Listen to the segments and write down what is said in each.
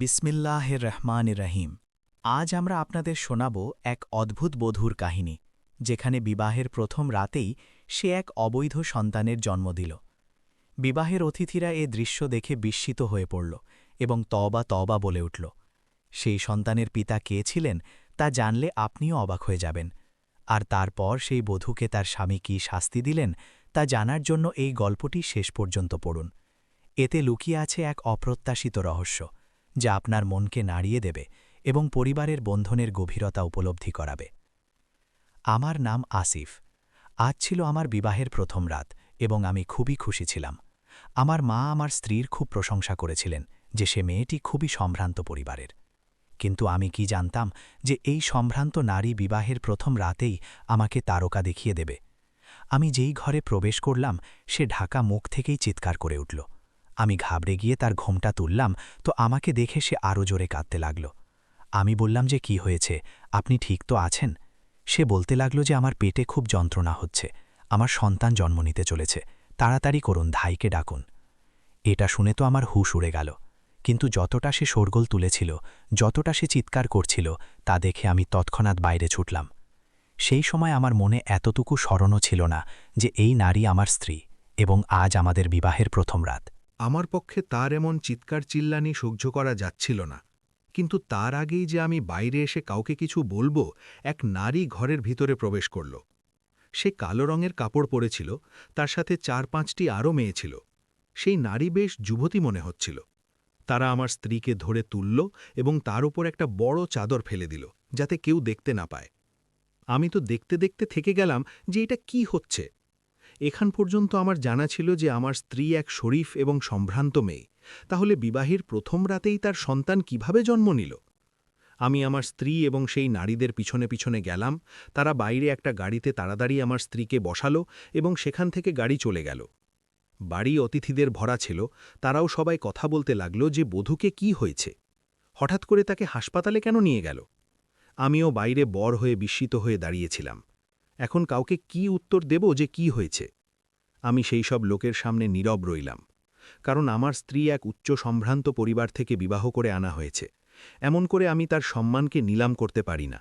বিসমিল্লাহের রহমান রহিম আজ আমরা আপনাদের শোনাব এক অদ্ভুত বধূর কাহিনী, যেখানে বিবাহের প্রথম রাতেই সে এক অবৈধ সন্তানের জন্ম দিল। বিবাহের অতিথিরা এ দৃশ্য দেখে বিস্মিত হয়ে পড়ল এবং তবা তবা বলে উঠল, সেই সন্তানের পিতা কে ছিলেন তা জানলে আপনিও অবাক হয়ে যাবেন। আর তারপর সেই বধূকে তার স্বামী কি শাস্তি দিলেন তা জানার জন্য এই গল্পটি শেষ পর্যন্ত পড়ুন। এতে লুকিয়ে আছে এক অপ্রত্যাশিত রহস্য। যা আপনার মনকে নাড়িয়ে দেবে এবং পরিবারের বন্ধনের গভীরতা উপলব্ধি করাবে। আমার নাম আসিফ। আজ ছিল আমার বিবাহের প্রথম রাত এবং আমি খুবই খুশি ছিলাম। আমার মা আমার স্ত্রীর খুব প্রশংসা করেছিলেন যে সে মেয়েটি খুবই সম্ভ্রান্ত পরিবারের। কিন্তু আমি কি জানতাম যে এই সম্ভ্রান্ত নারী বিবাহের প্রথম রাতেই আমাকে তারকা দেখিয়ে দেবে। আমি যেই ঘরে প্রবেশ করলাম, সে ঢাকা মুখ থেকেই চিৎকার করে উঠল। আমি ঘাবড়ে গিয়ে তার ঘোমটা তুললাম, তো আমাকে দেখে সে আরও জোরে কাঁদতে লাগল। আমি বললাম যে, কি হয়েছে? আপনি ঠিক তো আছেন? সে বলতে লাগল যে, আমার পেটে খুব যন্ত্রণা হচ্ছে। আমার সন্তান জন্ম নিতে চলেছে। তাড়াতাড়ি করুন ধাইকে ডাকুন। এটা শুনে তো আমার হুশ উড়ে গেল। কিন্তু যতটা সে শোরগোল তুলেছিল, যতটা সে চিৎকার করছিল, তা দেখে আমি তৎক্ষণাৎ বাইরে ছুটলাম। সেই সময় আমার মনে এতটুকু স্মরণও ছিল না যে, এই নারী আমার স্ত্রী এবং আজ আমাদের বিবাহের প্রথম রাত। আমার পক্ষে তার এমন চিৎকার চিল্লানি সহ্য করা যাচ্ছিল না। কিন্তু তার আগেই যে আমি বাইরে এসে কাউকে কিছু বলব, এক নারী ঘরের ভিতরে প্রবেশ করল। সে কালো রঙের কাপড় পরেছিল, তার সাথে চার পাঁচটি আরও মেয়ে ছিল। সেই নারী বেশ যুবতী মনে হচ্ছিল। তারা আমার স্ত্রীকে ধরে তুলল এবং তার উপর একটা বড় চাদর ফেলে দিল, যাতে কেউ দেখতে না পায়। আমি তো দেখতে দেখতে থেকে গেলাম যে এটা কি হচ্ছে। এখান পর্যন্ত আমার জানা ছিল যে আমার স্ত্রী এক শরীফ এবং সম্ভ্রান্ত মেয়ে। তাহলে বিবাহের প্রথম রাতেই তার সন্তান কীভাবে জন্ম নিল? আমি আমার স্ত্রী এবং সেই নারীদের পিছনে পিছনে গেলাম, তারা বাইরে একটা গাড়িতে তাড়াতাড়ি আমার স্ত্রীকে বসালো এবং সেখান থেকে গাড়ি চলে গেল। বাড়ি অতিথিদের ভরা ছিল, তারাও সবাই কথা বলতে লাগল যে বধূকে কি হয়েছে? হঠাৎ করে তাকে হাসপাতালে কেন নিয়ে গেল? আমিও বাইরে বর হয়ে বিস্মিত হয়ে দাঁড়িয়েছিলাম। এখন কাউকে কি উত্তর দেব যে কি হয়েছে? আমি সেই সব লোকের সামনে নীরব রইলাম, কারণ আমার স্ত্রী এক উচ্চ সম্ভ্রান্ত পরিবার থেকে বিবাহ করে আনা হয়েছে। এমন করে আমি তার সম্মানকে নিলাম করতে পারি না।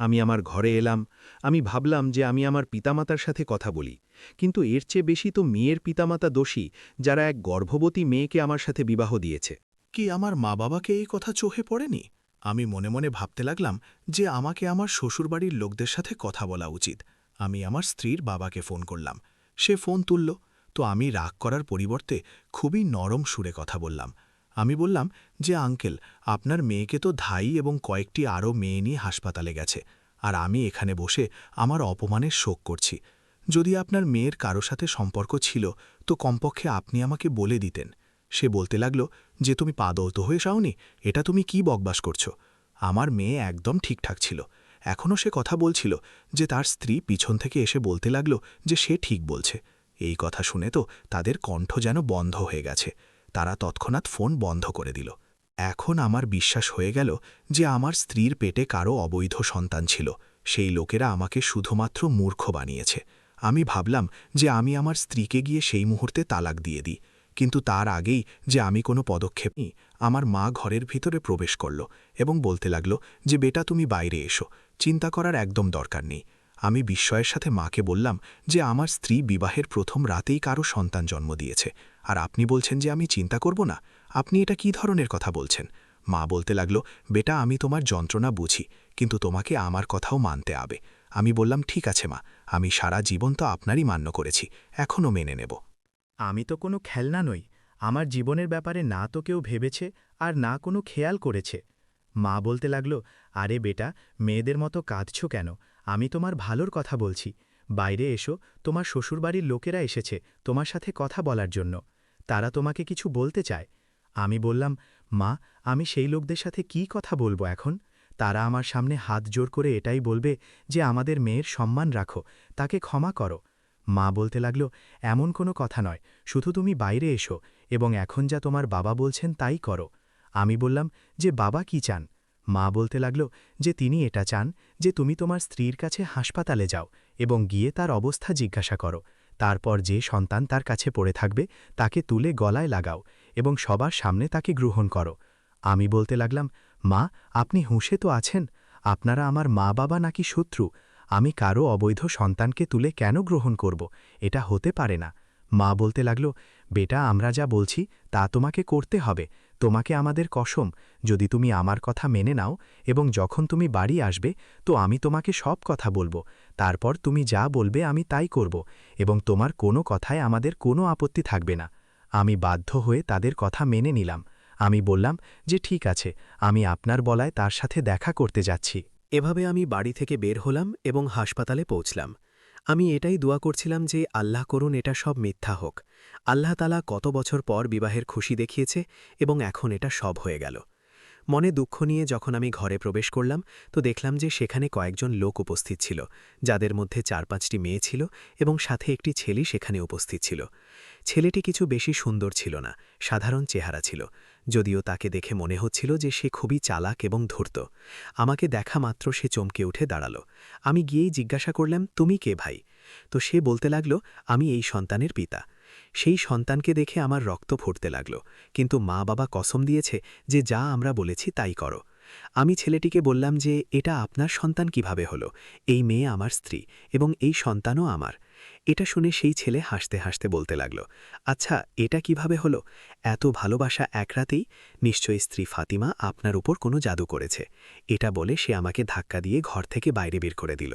আমি আমার ঘরে এলাম, আমি ভাবলাম যে আমি আমার পিতামাতার সাথে কথা বলি, কিন্তু এর চেয়ে বেশি তো মেয়ের পিতামাতা দোষী, যারা এক গর্ভবতী মেয়েকে আমার সাথে বিবাহ দিয়েছে। কি আমার মা বাবাকে এই কথা চোখে পড়েনি? আমি মনে মনে ভাবতে লাগলাম যে আমাকে আমার শ্বশুরবাড়ির লোকদের সাথে কথা বলা উচিত। আমি আমার স্ত্রীর বাবাকে ফোন করলাম। সে ফোন তুলল। তো আমি রাগ করার পরিবর্তে খুবই নরম সুরে কথা বললাম। আমি বললাম যে, আঙ্কেল, আপনার মেয়েকে তো ধাই এবং কয়েকটি আরও মেয়ে নিয়ে হাসপাতালে গেছে, আর আমি এখানে বসে আমার অপমানের শোক করছি। যদি আপনার মেয়ের কারও সাথে সম্পর্ক ছিল, তো কমপক্ষে আপনি আমাকে বলে দিতেন। সে বলতে লাগল যে, তুমি পাদৌত হয়ে যাওনি, এটা তুমি কি বকবাস করছ? আমার মেয়ে একদম ঠিকঠাক ছিল। এখনও সে কথা বলছিল যে তার স্ত্রী পিছন থেকে এসে বলতে লাগল যে সে ঠিক বলছে। এই কথা শুনে তো তাদের কণ্ঠ যেন বন্ধ হয়ে গেছে। তারা তৎক্ষণাৎ ফোন বন্ধ করে দিল। এখন আমার বিশ্বাস হয়ে গেল যে আমার স্ত্রীর পেটে কারও অবৈধ সন্তান ছিল। সেই লোকেরা আমাকে শুধুমাত্র মূর্খ বানিয়েছে। আমি ভাবলাম যে আমি আমার স্ত্রীকে গিয়ে সেই মুহূর্তে তালাক দিয়ে দিই। কিন্তু তার আগেই যে আমি কোনো পদক্ষেপ নিই, আমার মা ঘরের ভিতরে প্রবেশ করল এবং বলতে লাগল যে, বেটা, তুমি বাইরে এসো, চিন্তা করার একদম দরকার নেই। আমি বিস্ময়ের সাথে মাকে বললাম যে, আমার স্ত্রী বিবাহের প্রথম রাতেই কারও সন্তান জন্ম দিয়েছে আর আপনি বলছেন যে, আমি চিন্তা করব না? আপনি এটা কি ধরনের কথা বলছেন? মা বলতে লাগল, বেটা, আমি তোমার যন্ত্রণা বুঝি, কিন্তু তোমাকে আমার কথাও মানতে হবে আমি বললাম, ঠিক আছে মা, আমি সারা জীবন তো আপনারই মান্য করেছি, এখনও মেনে নেব। আমি তো কোনো খেলনা নই, আমার জীবনের ব্যাপারে না তো কেউ ভেবেছে আর না কোনো খেয়াল করেছে। মা বলতে লাগল, আরে বেটা, মেয়েদের মতো কাঁদছ কেন? আমি তোমার ভালোর কথা বলছি। বাইরে এসো, তোমার শ্বশুরবাড়ির লোকেরা এসেছে তোমার সাথে কথা বলার জন্য। তারা তোমাকে কিছু বলতে চায়। আমি বললাম, মা, আমি সেই লোকদের সাথে কি কথা বলব এখন? তারা আমার সামনে হাত জোর করে এটাই বলবে যে আমাদের মেয়ের সম্মান রাখো, তাকে ক্ষমা করো। মা বলতে লাগল, এমন কোনো কথা নয়, শুধু তুমি বাইরে এসো এবং এখন যা তোমার বাবা বলছেন তাই করো। আমি বললাম, যে বাবা কি চান? মা বলতে লাগল, যে তিনি এটা চান, যে তুমি তোমার স্ত্রীর কাছে হাসপাতালে যাও এবং গিয়ে তার অবস্থা জিজ্ঞাসা করো। তারপর যে সন্তান তার কাছে পড়ে থাকবে, তাকে তুলে গলায় লাগাও এবং সবার সামনে তাকে গ্রহণ করো। আমি বলতে লাগলাম, মা, আপনি হুঁশে তো আছেন, আপনারা আমার মা বাবা নাকি শত্রু? আমি কারও অবৈধ সন্তানকে তুলে কেন গ্রহণ করব? এটা হতে পারে না। মা বলতে লাগল, বেটা, আমরা যা বলছি, তা তোমাকে করতে হবে। তোমাকে আমাদের কসম। যদি তুমি আমার কথা মেনে নাও এবং যখন তুমি বাড়ি আসবে, তো আমি তোমাকে সব কথা বলব। তারপর তুমি যা বলবে, আমি তাই করব এবং তোমার কোনো কথায় আমাদের কোনো আপত্তি থাকবে না। আমি বাধ্য হয়ে তাদের কথা মেনে নিলাম। আমি বললাম, যে ঠিক আছে, আমি আপনার বলায় তার সাথে দেখা করতে যাচ্ছি। এভাবে আমি বাড়ি থেকে বের হলাম এবং হাসপাতালে পৌঁছলাম। আমি এটাই দোয়া করছিলাম যে আল্লাহ করুন এটা সব মিথ্যা হোক। আল্লাহ তালা কত বছর পর বিবাহের খুশি দেখিয়েছে এবং এখন এটা সব হয়ে গেল। মনে দুঃখ নিয়ে যখন আমি ঘরে প্রবেশ করলাম, তো দেখলাম যে সেখানে কয়েকজন লোক উপস্থিত ছিল, যাদের মধ্যে চার পাঁচটি মেয়ে ছিল এবং সাথে একটি ছেলে সেখানে উপস্থিত ছিল। ছেলেটি কিছু বেশি সুন্দর ছিল না, সাধারণ চেহারা ছিল। যদিও তাকে দেখে মনে হচ্ছিল যে সে খুবই চালাক এবং ধূর্ত। আমাকে দেখা মাত্র সে চমকে উঠে দাঁড়াল। আমি গিয়েই জিজ্ঞাসা করলাম, তুমি কে ভাই? তো সে বলতে লাগল, আমি এই সন্তানের পিতা। সেই সন্তানকে দেখে আমার রক্ত ফুটতে লাগল, কিন্তু মা বাবা কসম দিয়েছে যে যা আমরা বলেছি তাই করো। আমি ছেলেটিকে বললাম যে, এটা আপনার সন্তান কীভাবে হলো? এই মেয়ে আমার স্ত্রী এবং এই সন্তানও আমার। এটা শুনে সেই ছেলে হাসতে হাসতে বলতে লাগল আচ্ছা এটা কীভাবে হলো? এত ভালোবাসা এক রাতেই? নিশ্চয়ই স্ত্রী ফাতিমা আপনার উপর কোনো জাদু করেছে। এটা বলে সে আমাকে ধাক্কা দিয়ে ঘর থেকে বাইরে বের করে দিল।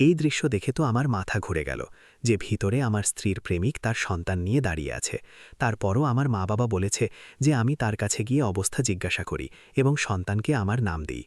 এই দৃশ্য দেখে তো আমার মাথা ঘুরে গেল যে ভিতরে আমার স্ত্রীর প্রেমিক তার সন্তান নিয়ে দাঁড়িয়ে আছে। তারপরও আমার মা বাবা বলেছে যে আমি তার কাছে গিয়ে অবস্থা জিজ্ঞাসা করি এবং সন্তানকে আমার নাম দিই।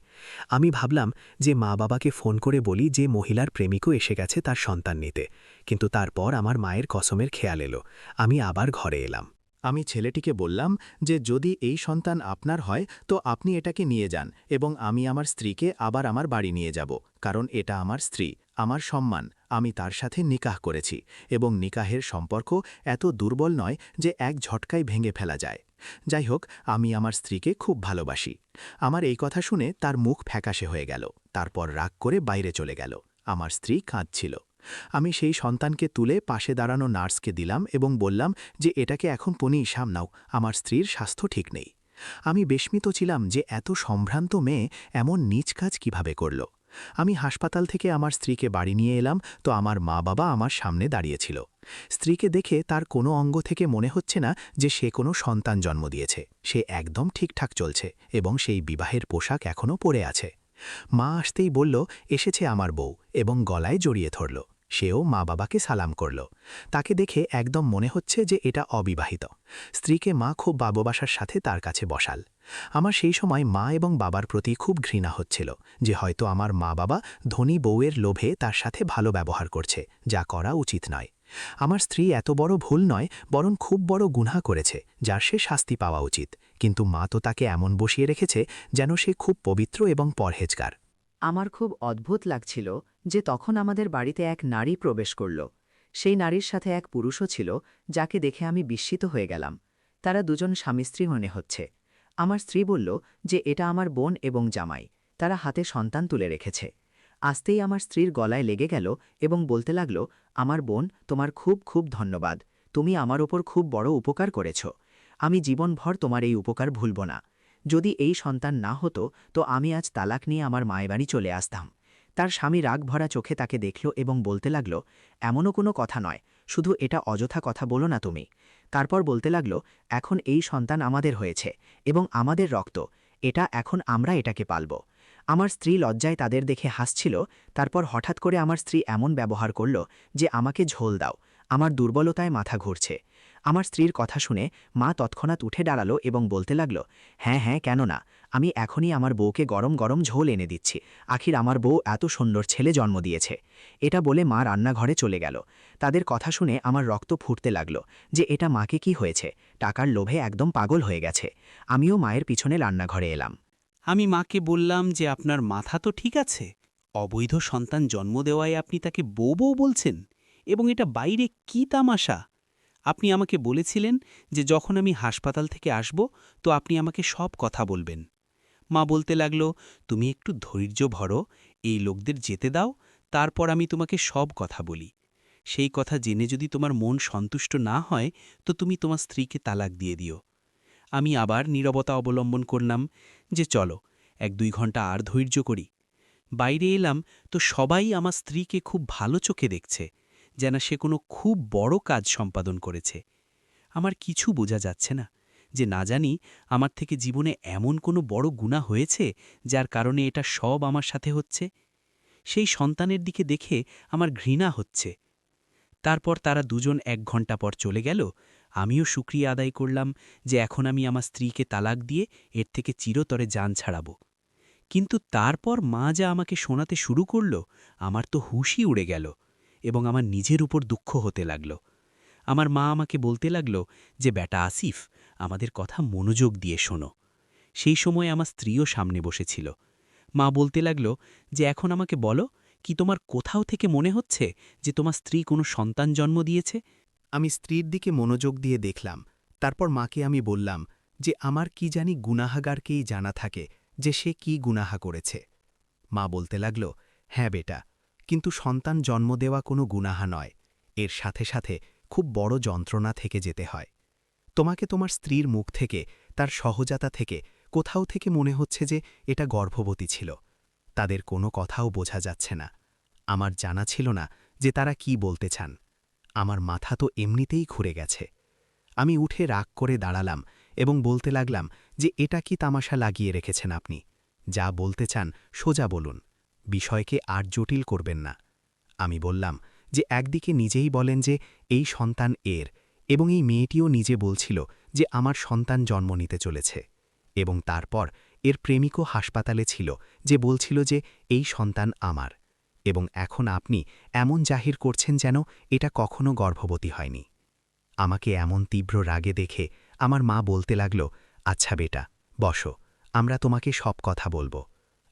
আমি ভাবলাম যে মা বাবাকে ফোন করে বলি যে মহিলার প্রেমিকও এসে গেছে তার সন্তান নিতে। কিন্তু তারপর আমার মায়ের কসমের খেয়াল এলো। আমি আবার ঘরে এলাম। আমি ছেলেটিকে বললাম যে, যদি এই সন্তান আপনার হয়, তো আপনি এটাকে নিয়ে যান এবং আমি আমার স্ত্রীকে আবার আমার বাড়ি নিয়ে যাব, কারণ এটা আমার স্ত্রী, আমার সম্মান, আমি তার সাথে নিকাহ করেছি এবং নিকাহের সম্পর্ক এত দুর্বল নয় যে এক ঝটকায় ভেঙে ফেলা যায়। যাই হোক, আমি আমার স্ত্রীকে খুব ভালোবাসি। আমার এই কথা শুনে তার মুখ ফ্যাকাশে হয়ে গেল, তারপর রাগ করে বাইরে চলে গেল। আমার স্ত্রী কাঁদছিল। আমি সেই সন্তানকে তুলে পাশে দাঁড়ানো নার্সকে দিলাম এবং বললাম যে, এটাকে এখন পনি সামনাও আমার স্ত্রীর স্বাস্থ্য ঠিক নেই। আমি বেশমিত ছিলাম যে, এত সম্ভ্রান্ত মেয়ে এমন নিজ কাজ কীভাবে করল? আমি হাসপাতাল থেকে আমার স্ত্রীকে বাড়ি নিয়ে এলাম, তো আমার মা বাবা আমার সামনে দাঁড়িয়েছিল। স্ত্রীকে দেখে তার কোনো অঙ্গ থেকে মনে হচ্ছে না যে, সে কোনো সন্তান জন্ম দিয়েছে। সে একদম ঠিকঠাক চলছে এবং সেই বিবাহের পোশাক এখনও পরে আছে। মা আসতেই বলল, এসেছে আমার বউ, এবং গলায় জড়িয়ে ধরল। সেও মা বাবাকে সালাম করল। তাকে দেখে একদম মনে হচ্ছে যে এটা অবিবাহিত। স্ত্রীকে মা খুব বাববাসার সাথে তার কাছে বসাল। আমার সেই সময় মা এবং বাবার প্রতি খুব ঘৃণা হচ্ছিল যে হয়তো আমার মা বাবা ধনী বউয়ের লোভে তার সাথে ভালো ব্যবহার করছে, যা করা উচিত নয়। আমার স্ত্রী এত বড় ভুল নয়, বরং খুব বড় গুনহা করেছে, যার সে শাস্তি পাওয়া উচিত। কিন্তু মা তো তাকে এমন বসিয়ে রেখেছে যেন সে খুব পবিত্র এবং পরহেজগার। আমার খুব অদ্ভুত লাগছিল যে তখন আমাদের বাড়িতে এক নারী প্রবেশ করল। সেই নারীর সাথে এক পুরুষও ছিল, যাকে দেখে আমি বিস্মিত হয়ে গেলাম। তারা দুজন স্বামী স্ত্রী মনে হচ্ছে। আমার স্ত্রী বলল যে এটা আমার বোন এবং জামাই, তারা হাতে সন্তান তুলে রেখেছে। আসতেই আমার স্ত্রীর গলায় লেগে গেল এবং বলতে লাগল, আমার বোন, তোমার খুব খুব ধন্যবাদ। তুমি আমার ওপর খুব বড় উপকার করেছ। আমি জীবনভর তোমার এই উপকার ভুলব না। যদি এই সন্তান না হতো, তো আমি আজ তালাক নিয়ে আমার মায়ের বাড়ি চলে আসতাম। তার স্বামী রাগ ভরা চোখে তাকে দেখল এবং বলতে লাগল, এমনও কোনো কথা নয়, শুধু এটা অযথা কথা বলো না তুমি। তারপর বলতে লাগল, এখন এই সন্তান আমাদের হয়েছে এবং আমাদের রক্ত, এটা এখন আমরা এটাকে পালব। আমার স্ত্রী লজ্জায় তাদের দেখে হাসছিল, তারপর হঠাৎ করে আমার স্ত্রী এমন ব্যবহার করল যে আমাকে ঝোল দাও, আমার দুর্বলতায় মাথা ঘুরছে। আমার স্ত্রীর কথা শুনে মা তৎক্ষণাৎ উঠে দাঁড়াল এবং বলতে লাগল হ্যাঁ হ্যাঁ কেন না? আমি এখনই আমার বউকে গরম গরম ঝোল এনে দিচ্ছি। আখির, আমার বউ এত সুন্দর ছেলে জন্ম দিয়েছে। এটা বলে মা রান্নাঘরে চলে গেল। তাদের কথা শুনে আমার রক্ত ফুটতে লাগল যে এটা মাকে কি হয়েছে। টাকার লোভে একদম পাগল হয়ে গেছে। আমিও মায়ের পিছনে রান্নাঘরে এলাম। আমি মাকে বললাম যে, আপনার মাথা তো ঠিক আছে। অবৈধ সন্তান জন্ম দেওয়ায় আপনি তাকে বউ বউ বলছেন এবং এটা বাইরে কি তামাশা? আপনি আমাকে বলেছিলেন যে যখন আমি হাসপাতাল থেকে আসব, তো আপনি আমাকে সব কথা বলবেন। মা বলতে লাগল, তুমি একটু ধৈর্য ভরো এই লোকদের যেতে দাও, তারপর আমি তোমাকে সব কথা বলি। সেই কথা জেনে যদি তোমার মন সন্তুষ্ট না হয়, তো তুমি তোমার স্ত্রীকে তালাক দিয়ে দিও। আমি আবার নীরবতা অবলম্বন করলাম যে চলো, এক দুই ঘণ্টা আর ধৈর্য করি। বাইরে এলাম, তো সবাই আমার স্ত্রীকে খুব ভালো চোখে দেখছে। যেন সে কোনো খুব বড় কাজ সম্পাদন করেছে। আমার কিছু বোঝা যাচ্ছে না যে না জানি আমার থেকে জীবনে এমন কোনো বড় গুণা হয়েছে যার কারণে এটা সব আমার সাথে হচ্ছে। সেই সন্তানের দিকে দেখে আমার ঘৃণা হচ্ছে। তারপর তারা দুজন এক ঘণ্টা পর চলে গেল। আমিও সুক্রিয়া আদায় করলাম যে এখন আমি আমার স্ত্রীকে তালাক দিয়ে এর থেকে চিরতরে যান ছাড়াব। কিন্তু তারপর মা যা আমাকে শোনাতে শুরু করল, আমার তো হুশই উড়ে গেল। এবং আমার নিজের উপর দুঃখ হতে লাগল। আমার মা আমাকে বলতে লাগল যে, বেটা আসিফ, আমাদের কথা মনোযোগ দিয়ে শোনো। সেই সময় আমার স্ত্রীও সামনে বসেছিল। মা বলতে লাগল যে, এখন আমাকে বলো, কি তোমার কোথাও থেকে মনে হচ্ছে যে, তোমার স্ত্রী কোনো সন্তান জন্ম দিয়েছে? আমি স্ত্রীর দিকে মনোযোগ দিয়ে দেখলাম। তারপর মাকে আমি বললাম যে, আমার কি জানি গুনাহাগারকেই জানা থাকে যে, সে কি গুনাহা করেছে? মা বলতে লাগল হ্যাঁ বেটা কিন্তু সন্তান জন্ম দেওয়া কোনো গুনাহা নয়। এর সাথে সাথে খুব বড় যন্ত্রণা থেকে যেতে হয়। তোমাকে তোমার স্ত্রীর মুখ থেকে, তার সহজাতা থেকে, কোথাও থেকে মনে হচ্ছে যে এটা গর্ভবতী ছিল। তাদের কোনো কথাও বোঝা যাচ্ছে না। আমার জানা ছিল না যে তারা কি বলতে চান। আমার মাথা তো এমনিতেই ঘুরে গেছে। আমি উঠে রাগ করে দাঁড়ালাম এবং বলতে লাগলাম যে, এটা কি তামাশা লাগিয়ে রেখেছেন আপনি? যা বলতে চান, সোজা বলুন। বিষয়কে আর জটিল করবেন না। আমি বললাম যে একদিকে নিজেই বলেন যে এই সন্তান এর এবং এই মেয়েটিও নিজে বলছিল যে আমার সন্তান জন্ম নিতে চলেছে এবং তারপর এর প্রেমিকও হাসপাতালে ছিল যে বলছিল যে এই সন্তান আমার এবং এখন আপনি এমন জাহির করছেন যেন এটা কখনো গর্ভবতী হয়নি। আমাকে এমন তীব্র রাগে দেখে আমার মা বলতে লাগল আচ্ছা বেটা, বসো, আমরা তোমাকে সব কথা বলব।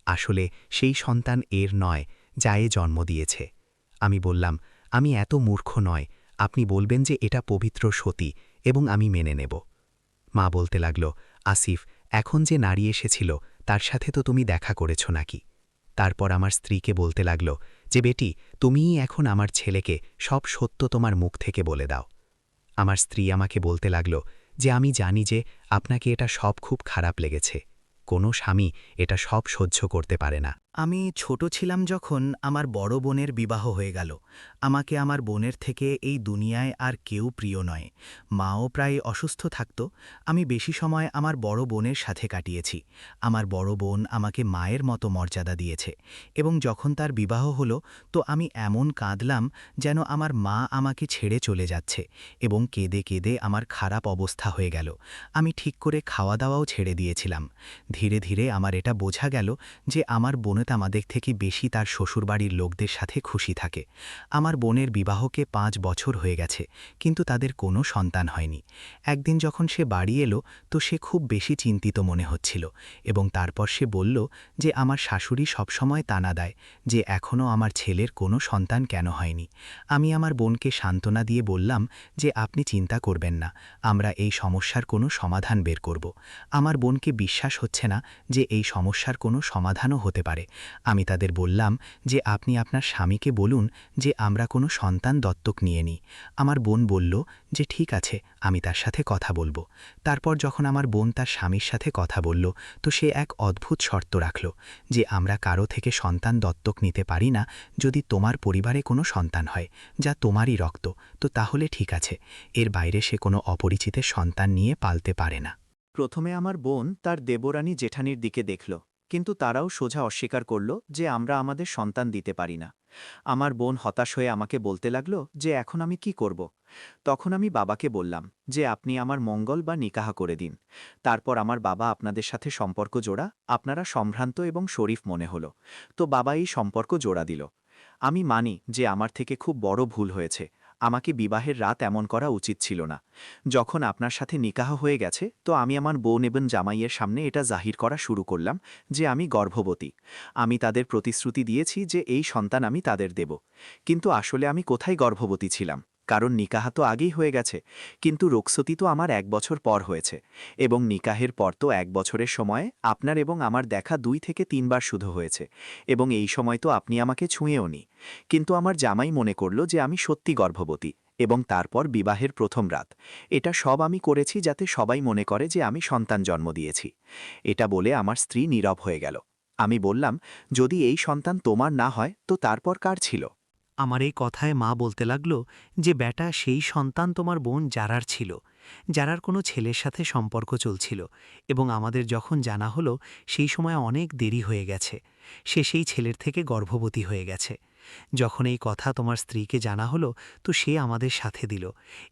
আসলে সেই সন্তান এর নয়, যা এ জন্ম দিয়েছে। আমি বললাম, আমি এত মূর্খ নয়, আপনি বলবেন যে এটা পবিত্র সতী এবং আমি মেনে নেব। মা বলতে লাগল, আসিফ, এখন যে নারী এসেছিল, তার সাথে তো তুমি দেখা করেছ নাকি? তারপর আমার স্ত্রীকে বলতে লাগল, যে বেটি, তুমিই এখন আমার ছেলেকে সব সত্য তোমার মুখ থেকে বলে দাও। আমার স্ত্রী আমাকে বলতে লাগল, যে আমি জানি যে আপনাকে এটা সব খুব খারাপ লেগেছে। কোনো স্বামী এটা সব সহ্য করতে পারে না। আমি ছোট ছিলাম যখন আমার বড় বোনের বিবাহ হয়ে গেল। আমাকে আমার বোনের থেকে এই দুনিয়ায় আর কেউ প্রিয় নয়। মাও প্রায় অসুস্থ থাকত। আমি বেশি সময় আমার বড় বোনের সাথে কাটিয়েছি। আমার বড় বোন আমাকে মায়ের মতো মর্যাদা দিয়েছে এবং যখন তার বিবাহ হলো, তো আমি এমন কাঁদলাম যেন আমার মা আমাকে ছেড়ে চলে যাচ্ছে এবং কেঁদে কেঁদে আমার খারাপ অবস্থা হয়ে গেল। আমি ঠিক করে খাওয়া দাওয়াও ছেড়ে দিয়েছিলাম। ধীরে ধীরে আমার এটা বোঝা গেল যে আমার বোনেত আমাদের থেকে বেশি তার শ্বশুরবাড়ির লোকদের সাথে খুশি থাকে। আমার বোনের বিবাহকে পাঁচ বছর হয়ে গেছে, কিন্তু তাদের কোনো সন্তান হয়নি। একদিন যখন সে বাড়ি এলো, তো সে খুব বেশি চিন্তিত মনে হচ্ছিল এবং তারপর সে বলল যে, আমার শাশুড়ি সবসময় তানা দেয় যে এখনও আমার ছেলের কোনো সন্তান কেন হয়নি। আমি আমার বোনকে সান্ত্বনা দিয়ে বললাম যে, আপনি চিন্তা করবেন না, আমরা এই সমস্যার কোনো সমাধান বের করব। আমার বোনকে বিশ্বাস হচ্ছে না যে, এই সমস্যার কোনো সমাধানও হতে পারে। আমি তাদের বললাম যে, আপনি আপনার স্বামীকে বলুন যে, আমরা কোনো সন্তান দত্তক নিয়ে নিই। আমার বোন বলল যে, ঠিক আছে, আমি তার সাথে কথা বলব। তারপর যখন আমার বোন তার স্বামীর সাথে কথা বলল, তো সে এক অদ্ভুত শর্ত রাখল যে, আমরা কারও থেকে সন্তান দত্তক নিতে পারি না যদি তোমার পরিবারে কোনো সন্তান হয়, যা তোমারই রক্ত, তো তাহলে ঠিক আছে, এর বাইরে সে কোনো অপরিচিতের সন্তান নিয়ে পালতে পারে না। প্রথমে আমার বোন তার দেবরানী জেঠানির দিকে দেখল। কিন্তু তারাও সোজা অস্বীকার করল যে আমরা আমাদের সন্তান দিতে পারি না। আমার বোন হতাশ হয়ে আমাকে বলতে লাগল যে এখন আমি কি করব। তখন আমি বাবাকে বললাম যে আপনি আমার মঙ্গল বা নিকাহা করে দিন। তারপর আমার বাবা আপনাদের সাথে সম্পর্ক জোড়া, আপনারা সম্ভ্রান্ত এবং শরীফ মনে হলো। তো বাবা এই সম্পর্ক জোড়া দিল। আমি মানি যে আমার থেকে খুব বড় ভুল হয়েছে। আমাকে বিবাহের রাত এমন করা উচিত ছিল না। যখন আপনার সাথে নিকাহ হয়ে গেছে, তো আমি আমার বোন এবং জামাইয়ের সামনে এটা জাহির করা শুরু করলাম যে আমি গর্ভবতী। আমি তাদের প্রতিশ্রুতি দিয়েছি যে এই সন্তান আমি তাদের দেব। কিন্তু আসলে আমি কোথায় গর্ভবতী ছিলাম? কারণ নিকাহা তো আগেই হয়ে গেছে, কিন্তু রোকসতি তো আমার এক বছর পর হয়েছে, এবং নিকাহের পর তো এক বছরের সময় আপনার এবং আমার দেখা দুই থেকে তিনবার শুধু হয়েছে, এবং এই সময় তো আপনি আমাকে ছুঁয়েও নি কিন্তু আমার জামাই মনে করল যে আমি সত্যি গর্ভবতী, এবং তারপর বিবাহের প্রথম রাত। এটা সব আমি করেছি যাতে সবাই মনে করে যে আমি সন্তান জন্ম দিয়েছি। এটা বলে আমার স্ত্রী নীরব হয়ে গেল। আমি বললাম, যদি এই সন্তান তোমার না হয়, তো তারপর কার ছিল? আমার এই কথায় মা বলতে লাগল যে, ব্যাটা, সেই সন্তান তোমার বোন যারার ছিল, যারার কোনো ছেলের সাথে সম্পর্ক চলছিল এবং আমাদের যখন জানা হলো, সেই সময় অনেক দেরি হয়ে গেছে। সে সেই ছেলের থেকে গর্ভবতী হয়ে গেছে। যখন এই কথা তোমার স্ত্রীকে জানা হলো, তো সে আমাদের সাথে দিল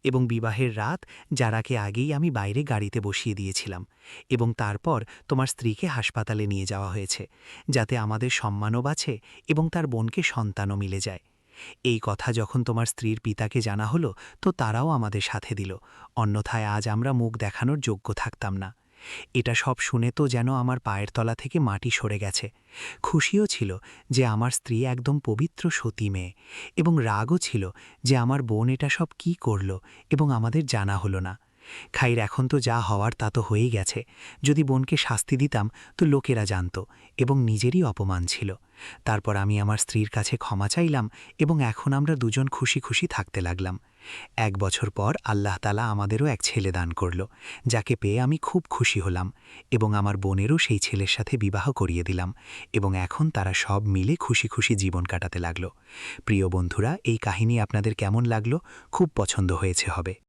এবং বিবাহের রাত যারাকে আগেই আমি বাইরে গাড়িতে বসিয়ে দিয়েছিলাম এবং তারপর তোমার স্ত্রীকে হাসপাতালে নিয়ে যাওয়া হয়েছে, যাতে আমাদের সম্মানও বাঁচে এবং তার বোনকে সন্তানও মিলে যায়। এই কথা যখন তোমার স্ত্রীর পিতাকে জানা হলো, তো তারাও আমাদের সাথে দিল। অন্যথায় আজ আমরা মুখ দেখানোর যোগ্য থাকতাম না। এটা সব শুনে তো যেন আমার পায়ের তলা থেকে মাটি সরে গেছে। খুশিও ছিল যে আমার স্ত্রী একদম পবিত্র সতী মেয়ে এবং রাগও ছিল যে আমার বোন এটা সব কি করল এবং আমাদের জানা হলো না। খাইর এখন তো যা হওয়ার তা তো হয়েই গেছে। যদি বোনকে শাস্তি দিতাম তো লোকেরা জানত এবং নিজেরই অপমান ছিল। তারপর আমি আমার স্ত্রীর কাছে ক্ষমা চাইলাম এবং এখন আমরা দুজন খুশি খুশি থাকতে লাগলাম। এক বছর পর আল্লাহ তালা আমাদেরও এক ছেলে দান করল, যাকে পেয়ে আমি খুব খুশি হলাম এবং আমার বোনেরও সেই ছেলের সাথে বিবাহ করিয়ে দিলাম এবং এখন তারা সব মিলে খুশি খুশি জীবন কাটাতে লাগল। প্রিয় বন্ধুরা, এই কাহিনী আপনাদের কেমন লাগল? খুব পছন্দ হয়েছে হবে।